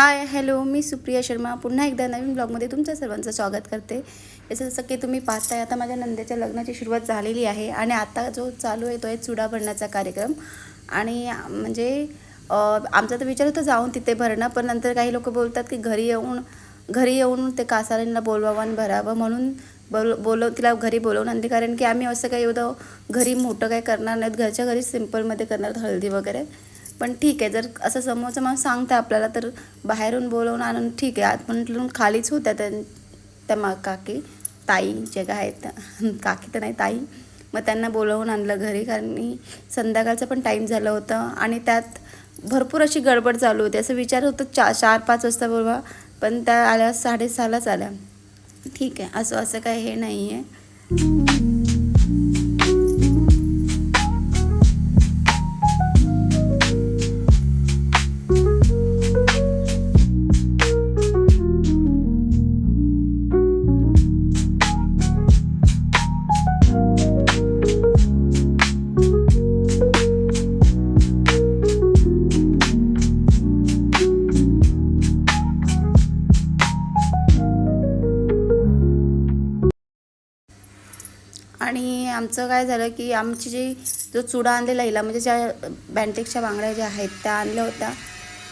हाय hello मी सुप्रिया शर्मा. पुन्हा एकदा नवीन ब्लॉगमध्ये तुमचं सर्वांचं स्वागत करते. याचं जसं की तुम्ही पाहताय आता माझ्या नंदेच्या लग्नाची सुरुवात झालेली आहे आणि आता जो चालू आहे तो आहे चुडा भरण्याचा कार्यक्रम. आणि म्हणजे आमचा तर विचार होता जाऊन तिथे भरणं पण नंतर काही लोक बोलतात की घरी येऊन घरी येऊन ते कासाऱ्यांना बोलवावं आणि भरावं म्हणून बोल बोलव तिला घरी बोलवून आणली कारण की आम्ही असं काही एवढं घरी मोठं काही करणार नाहीत. घरच्या घरी सिम्पलमध्ये करणार आहोत हळदी वगैरे. पण ठीक आहे जर असं समोरचं माणूस सांगतं आपल्याला तर बाहेरून बोलवून आणून ठीक आहे. आत म्हटलं खालीच होत्या त्या त्या मा काकी ताई जे काय आहेत काकी तर नाही ताई. मग त्यांना बोलवून आणलं घरी कारण संध्याकाळचा संध्याकाळचं पण टाईम झालं होतं. आणि त्यात भरपूर अशी गडबड चालू होती. असं विचार होतं चा चार पाच वाजता बोलवा पण त्या आल्या साडेसहालाच आल्या. ठीक आहे असं असं काय हे नाही आहे आमचं काय झालं की आमची जी जो चुडा आणलेला हिला म्हणजे ज्या बँटेक्सच्या बांगड्या ज्या आहेत त्या आणल्या होत्या.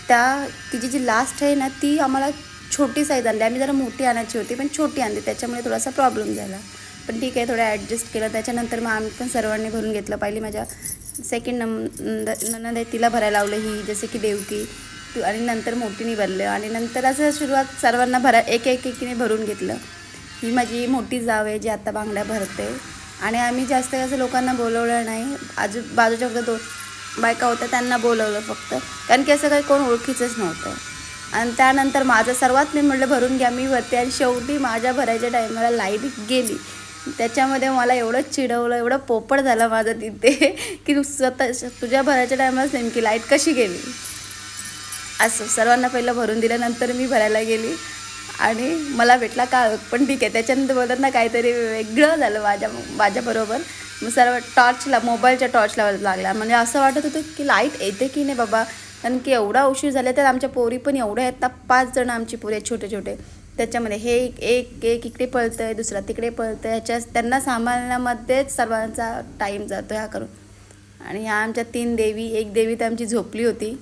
त्या तिची जी लास्ट आहे ना ती आम्हाला छोटी साईज आणली. आम्ही जरा मोठी आणायची होती पण छोटी आणली. त्याच्यामुळे थोडासा प्रॉब्लेम झाला. पण ठीक आहे थोडं ॲडजस्ट केलं. त्याच्यानंतर मग आम्ही पण सर्वांनी भरून घेतलं. पहिली माझ्या सेकंड नंद ननंद आहे तिला भरायला लावलं ही जसे की देवकी. तू आणि नंतर मोठीने भरलं. आणि नंतर असं सुरुवात सर्वांना भरा एक एक एकीने भरून घेतलं. ही माझी मोठी जाव आहे जी आता बांगड्या भरते. आणि आम्ही जास्त असं लोकांना बोलवलं नाही. आजू बाजूच्या फक्त दोन बायका होत्या त्यांना बोलवलं फक्त. कारण की असं काही कोण ओळखीचंच नव्हतं. आणि त्यानंतर माझं सर्वात मी म्हटलं भरून घ्या मी भरते आणि शेवटी माझ्या भरायच्या टायमाला लाइट गेली. त्याच्यामध्ये मला एवढं चिडवलं एवढं पोपट झालं माझं तिथे की तू स्वतः तुझ्या भरायच्या टायमालाच नेमकी लाइट कशी गेली? असं सर्वांना पहिलं भरून दिल्यानंतर मी भरायला गेली. आणि मला भेटला का पण ठीक आहे त्याच्यानंतर बोलतात ना काहीतरी वेगळं झालं माझ्या माझ्याबरोबर मग सर्व टॉर्चला मोबाईलच्या टॉर्चला लागला. म्हणजे असं वाटत होतं की लाइट येते की नाही बाबा? कारण की एवढा उशीर झाला तर आमच्या पोरी पण एवढ्या आहेत ना पाच जण आमची पोरी आहेत छोटे छोटे. त्याच्यामध्ये हे एक एक एक इकडे पळतं आहे दुसरा तिकडे पळतं आहे ह्याच्या त्यांना सांभाळण्यामध्येच सर्वांचा टाईम जातो ह्या करून. आणि ह्या आमच्या तीन देवी एक देवी तर आमची झोपली होती.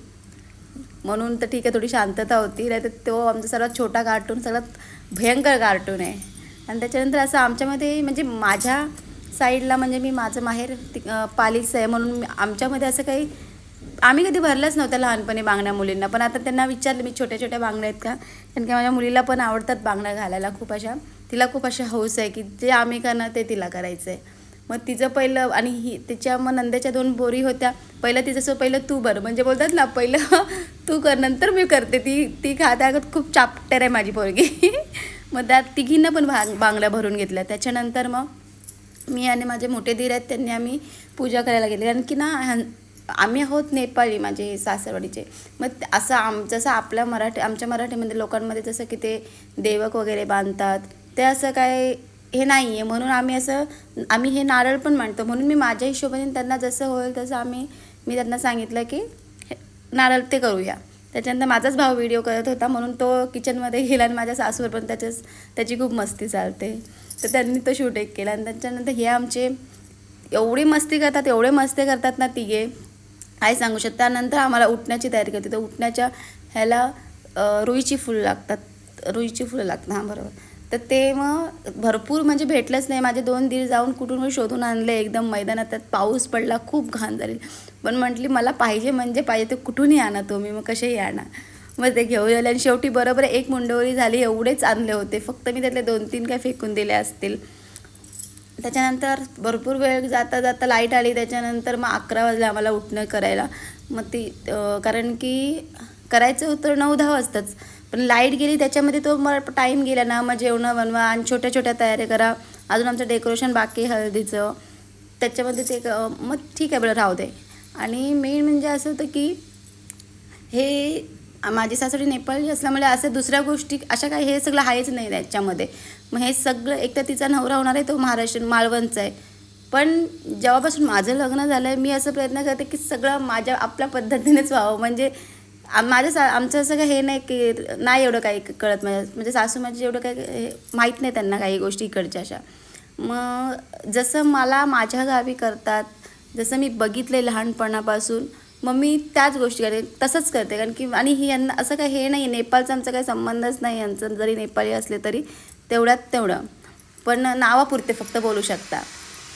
म्हणून तर ठीक आहे थोडी शांतता होती. नाही तर तो आमचा सर्वात छोटा कार्टून सगळ्यात भयंकर कार्टून आहे. आणि त्याच्यानंतर असं आमच्यामध्ये म्हणजे माझ्या साईडला म्हणजे मी माझं माहेर ति- पालीचं आहे. म्हणून आमच्यामध्ये असं काही आम्ही कधी भरलंच नव्हतं लहानपणी बांगड्या मुलींना. पण आता त्यांना विचारलं मी छोट्या छोट्या बांगड्या आहेत का? कारण की माझ्या मुलीला पण आवडतात बांगड्या घालायला खूप अशा. तिला खूप अशा हौस आहे की जे आम्ही करणार ते तिला करायचं आहे मग तिचं पहिलं आणि ही तिच्या मग नंद्याच्या दोन बोरी होत्या. पहिलं तिचं पहिलं तू बरं. म्हणजे बोलतात ना पहिलं तू कर नंतर मी करते. ती ती खाता. खूप चाप्टर आहे माझी पोरगी. मग त्या तिघींना पण भांग बांगड्या भरून घेतल्या. त्याच्यानंतर मग मी आणि माझे मोठे धीर आहेत त्यांनी आम्ही पूजा करायला गेले. कारण की ना आम्ही आहोत नेपाळी माझे सासरवाडीचे. मग ते- असं आम जसं आपल्या मराठी आमच्या मराठीमध्ये लोकांमध्ये जसं की ते देवक वगैरे बांधतात. ते असं काय हे नाही आहे म्हणून आम्ही असं आम्ही हे नारळ पण मांडतो. म्हणून मी माझ्या हिशोबाने त्यांना जसं होईल तसं आम्ही मी त्यांना सांगितलं की नारळ ते करूया. त्याच्यानंतर माझाच भाऊ व्हिडिओ करत होता. म्हणून तो किचनमध्ये गेला आणि माझ्या सासूवर पण त्याच्याच त्याची खूप मस्ती चालते. तर त्यांनी तो शूट एक केला. आणि त्याच्यानंतर हे आमचे एवढी मस्ती करतात एवढे मस्ती करतात ना तिघे. काय सांगू शकत. त्यानंतर आम्हाला उठण्याची तयारी करते. तर उठण्याच्या ह्याला रुईची फुलं लागतात. रुईची फुलं लागतात. हां बरोबर. तर ते मग भरपूर म्हणजे भेटलंच नाही. माझे दोन दीर जाऊन कुठून शोधून आणले. एकदम मैदानात त्यात पाऊस पडला खूप घाण झाली. पण म्हटली मला पाहिजे म्हणजे पाहिजे ते कुठूनही आणा तुम्ही मग कसेही आणा. मग ते घेऊन आले आणि शेवटी बरोबर एक मुंडवळी झाली. एवढेच आणले होते. फक्त मी त्यातले दोन तीन काय फेकून दिले असतील. त्याच्यानंतर भरपूर वेळ जाता जाता लाइट आली. त्याच्यानंतर मग अकरा वाजले आम्हाला उठणं करायला. मग ती कारण की करायचं होतं नऊ दहा वाजताच. पण लाइट गेली त्याच्यामध्ये तो मग टाईम गेला ना मग जेवणं बनवा आणि छोट्या छोट्या तयारी करा. अजून आमचं डेकोरेशन बाकी हळदीचं. त्याच्यामध्ये ते मग ठीक आहे बरं राहू दे. आणि मेन म्हणजे असं होतं की हे माझी सासरी नेपाळी असल्यामुळे असं दुसऱ्या गोष्टी अशा काही हे सगळं आहेच नाही त्याच्यामध्ये. मग हे सगळं एक तर तिचा नवरा होणार आहे तो महाराष्ट्र मालवणचा आहे. पण जेव्हापासून माझं लग्न झालं आहे मी असं प्रयत्न करते की सगळं माझ्या आपल्या पद्धतीनेच व्हावं. म्हणजे आम- माझं सा आमचं असं काही हे नाही की नाही एवढं काही कळत. माझ्या म्हणजे सासू माझी एवढं काही हे माहीत नाही त्यांना काही गोष्टी इकडच्या अशा. मग जसं मला माझ्या गावी करतात जसं मी बघितलं लहानपणापासून मग मी त्याच गोष्टी करते तसंच करते. कारण की आणि ही यांना असं काही हे नाही नेपाळचा आमचा काही संबंधच नाही यांचं. जरी नेपाळी असले तरी तेवढ्यात तेवढं. पण नावापुरते फक्त बोलू शकता.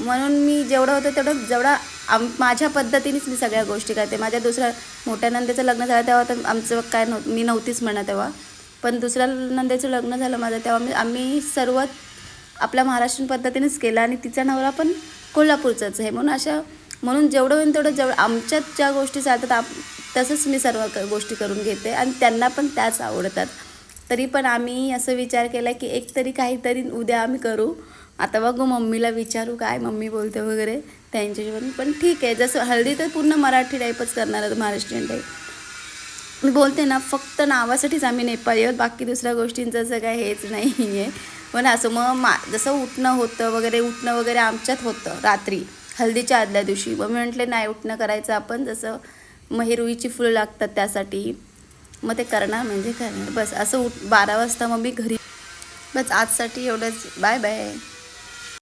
म्हणून मी जेवढं होतं तेवढं जेवढा आम माझ्या पद्धतीनेच मी सगळ्या गोष्टी करते. माझ्या दुसऱ्या मोठ्या नंदेचं लग्न झालं तेव्हा तर आमचं काय नव्हतं मी नव्हतीच म्हणा तेव्हा. पण दुसऱ्या नंदेचं लग्न झालं माझं तेव्हा मी आम्ही सर्व आपल्या महाराष्ट्रीयन पद्धतीनेच केलं आणि तिचा नवरा पण कोल्हापूरचाच आहे. म्हणून अशा म्हणून जेवढं होईल तेवढं जेवढं आमच्यात ज्या गोष्टी चालतात आप तसंच मी सर्व क गोष्टी करून घेते आणि त्यांना पण त्याच आवडतात. तरी पण आम्ही असं विचार केला की एक तरी काहीतरी उद्या आम्ही करू. आता बघू मम्मीला विचारू काय मम्मी बोलते वगैरे त्यांच्याशी पण ठीक आहे जसं हळदी तर पूर्ण मराठी टाईपच करणार आहे महाराष्ट्रीयन टाईप मी बोलते ना फक्त नावासाठीच आम्ही नेपाळी आहोत बाकी दुसऱ्या गोष्टींचं असं काय हेच नाही आहे पण असं मग मा जसं उठणं होतं वगैरे उठणं वगैरे आमच्यात होतं रात्री हल्दीच्या आदल्या दिवशी. मग मी म्हटले नाही उठणं करायचं आपण जसं मग हे रुईची फुलं लागतात त्यासाठी. मग ते करणार म्हणजे करणार. बस असं उठ बारा वाजता मग मी घरी. बस आजसाठी एवढंच. Bye bye.